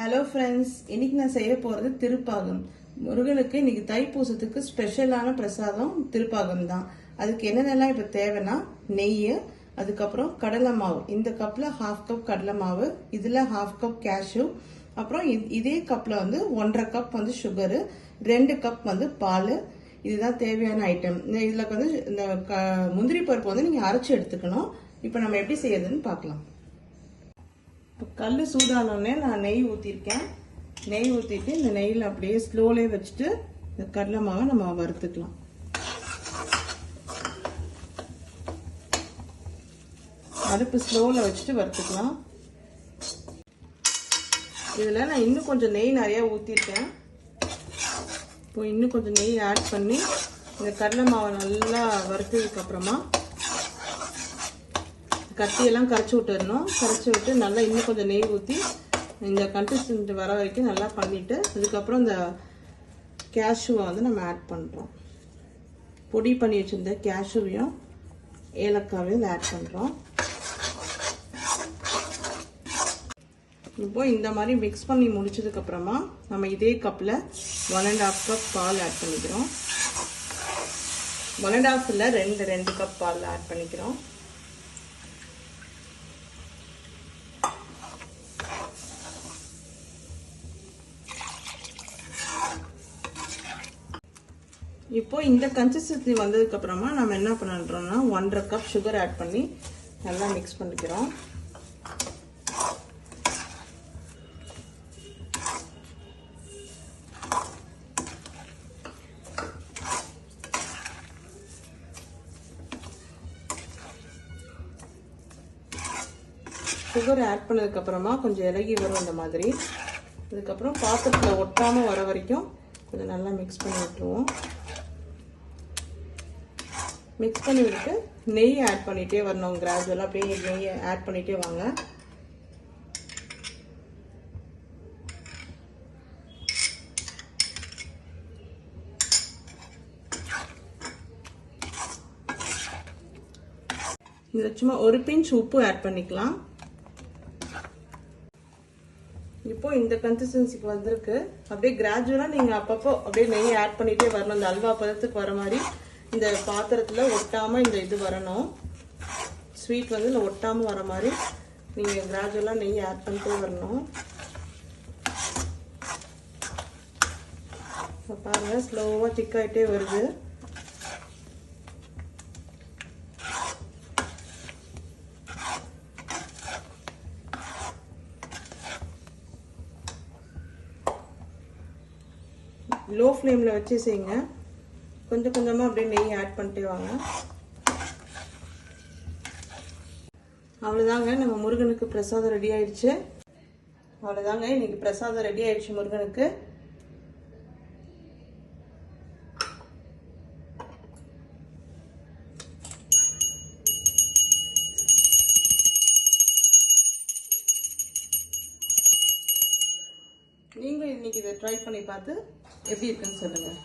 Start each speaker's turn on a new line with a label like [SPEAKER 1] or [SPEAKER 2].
[SPEAKER 1] Hello friends இன்னைக்கு நான் செய்ய போகிறது திருப்பாகம். முருகனுக்கு இன்னைக்கு தைப்பூசத்துக்கு ஸ்பெஷலான பிரசாதம் திருப்பாகம் தான் அதுக்கு என்னென்னலாம் இப்போ தேவைன்னா நெய் அதுக்கப்புறம் கடலை மாவு. இந்த கப்பில் ஹாஃப் கப் கடலை மாவு இதில் ஹாஃப் கப் கேஷ்யூ அப்புறம் இதே கப்பில் வந்து ஒன்றரை கப் வந்து சுகரு ரெண்டு கப் வந்து பால். இதுதான் தேவையான ஐட்டம் இதில் வந்து இந்த க- முந்திரி பருப்பு வந்து நீங்கள் அரைச்சி எடுத்துக்கணும். இப்போ நம்ம எப்படி செய்யறதுன்னு பார்க்கலாம். இப்போ கல் சூடானோடனே நான் நெய் ஊற்றிருக்கேன் நெய் ஊற்றிட்டு இந்த நெய்யில் அப்படியே ஸ்லோலே வச்சுட்டு இந்த கடலை மாவை நம்ம வறுத்துக்கலாம். அடுப்பு ஸ்லோவில் வச்சுட்டு வறுத்துக்கலாம். இதில் நான் இன்னும் கொஞ்சம் நெய் நிறையா ஊற்றிருக்கேன் இப்போ இன்னும் கொஞ்சம் நெய் ஆட் பண்ணி இந்த கடலை மாவை நல்லா வறுத்ததுக்கப்புறமா கட்டியெல்லாம் கரைச்சி விட்டுடணும். கரைச்சி விட்டு நல்லா இன்னும் கொஞ்சம் நெய் ஊற்றி இந்த கன்சிஸ்டன்ட் வர வரைக்கும் நல்லா பண்ணிவிட்டு அதுக்கப்புறம் இந்த கேஷ்யூவை வந்து நம்ம ஆட் பண்ணுறோம் பொடி பண்ணி வச்சுருந்த கேஷ்யூவையும் ஏலக்காவையும் ஆட் பண்ணுறோம் இப்போ இந்த மாதிரி மிக்ஸ் பண்ணி முடிச்சதுக்கப்புறமா நம்ம இதே கப்பில் ஒன் அண்ட் ஹாஃப் கப் பால் ஆட் பண்ணிக்கிறோம். ஒன் அண்ட் ஹாஃப் இல்லை ரெண்டு ரெண்டு கப் பால் ஆட் பண்ணிக்கிறோம். இப்போ இந்த கன்சிஸ்டன்சி வந்ததுக்கு அப்புறமா நம்ம என்ன பண்ணுறோம்னா ஒன்றரை கப் சுகர் ஆட் பண்ணி நல்லா மிக்ஸ் பண்ணிக்கிறோம். சுகர் ஆட் பண்ணதுக்கப்புறமா கொஞ்சம் இலகி வரும் இந்த மாதிரி. அதுக்கப்புறம் பாத்திரத்தில் ஒட்டாமல் வர வரைக்கும் கொஞ்சம் நல்லா மிக்ஸ் பண்ணி விட்டுருவோம். மிக்ஸ் பண்ணி விட்டு நெய் ஆட் பண்ணிகிட்டே வரணும் கிராஜுவலாக அப்படியே நெய் ஆட் பண்ணிகிட்டே வாங்க. இதில் சும்மா ஒரு பிஞ்ச் உப்பு ஆட் பண்ணிக்கலாம். இப்போ இந்த கன்சிஸ்டன்சிக்கு வந்திருக்கு. அப்படியே கிராஜுவலாக நீங்கள் அப்பப்போ அப்படியே நெய் ஆட் பண்ணிகிட்டே வரணும். அந்த அல்வா பதத்துக்கு வர மாதிரி இந்த பாத்திரத்தில் ஒட்டாமல் இந்த இது வரணும். ஸ்வீட் வந்து இந்த ஒட்டாமல் வர மாதிரி நீங்கள் கிராஜுவலாக நெய் ஆட் பண்ணிட்டே வரணும். இப்போ பாருங்கள் ஸ்லோவாக திக் ஆகிட்டே வருது. லோ ஃப்ளேமில் வச்சு செய்யுங்க. கொஞ்சம் கொஞ்சமாக அப்படியே நெய் ஆட் பண்ணிட்டே வாங்க. அவ்வளோதாங்க நம்ம முருகனுக்கு பிரசாதம் ரெடி ஆயிடுச்சு. அவ்வளோதாங்க இன்னைக்கு பிரசாதம் ரெடி ஆயிடுச்சு முருகனுக்கு. நீங்களும் இன்னைக்கு இதை ட்ரை பண்ணி பார்த்து எப்படி இருக்குன்னு சொல்லுங்கள்